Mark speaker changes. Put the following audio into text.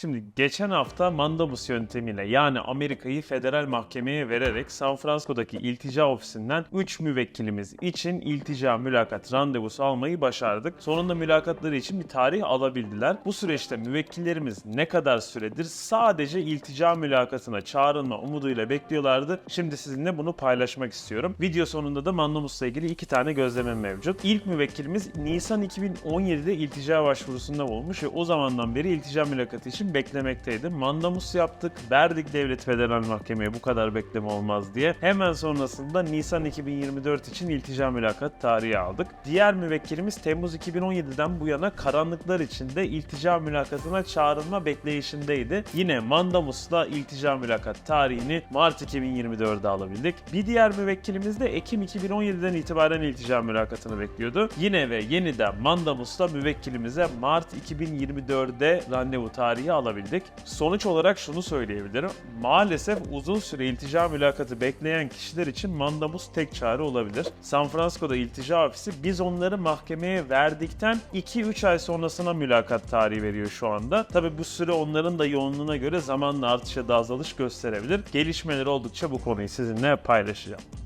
Speaker 1: Şimdi geçen hafta mandabus yöntemiyle yani Amerika'yı federal mahkemeye vererek San Francisco'daki iltica ofisinden 3 müvekkilimiz için iltica mülakat randevusu almayı başardık. Sonunda mülakatları için bir tarih alabildiler. Bu süreçte müvekkillerimiz ne kadar süredir sadece iltica mülakatına çağrılma umuduyla bekliyorlardı. Şimdi sizinle bunu paylaşmak istiyorum. Video sonunda da mandabusla ilgili iki tane gözlemem mevcut. İlk müvekkilimiz Nisan 2017'de iltica başvurusunda olmuş ve o zamandan beri iltica mülakatı için beklemekteydi. Mandamus yaptık, verdik devlet federal mahkemeye bu kadar bekleme olmaz diye. Hemen sonrasında Nisan 2024 için iltica mülakat tarihi aldık. Diğer müvekkilimiz Temmuz 2017'den bu yana karanlıklar içinde iltica mülakatına çağrılma bekleyişindeydi. Yine Mandamus'la iltica mülakat tarihini Mart 2024'de alabildik. Bir diğer müvekkilimiz de Ekim 2017'den itibaren iltica mülakatını bekliyordu. Yine ve yeniden Mandamus'la müvekkilimize Mart 2024'de randevu tarihi alabildik. Sonuç olarak şunu söyleyebilirim. Maalesef uzun süre iltica mülakatı bekleyen kişiler için Mandamus tek çare olabilir. San Francisco'da iltica ofisi biz onları mahkemeye verdikten 2-3 ay sonrasına mülakat tarihi veriyor şu anda. Tabi bu süre onların da yoğunluğuna göre zamanla artış ya da azalış gösterebilir. Gelişmeler oldukça bu konuyu sizinle paylaşacağım.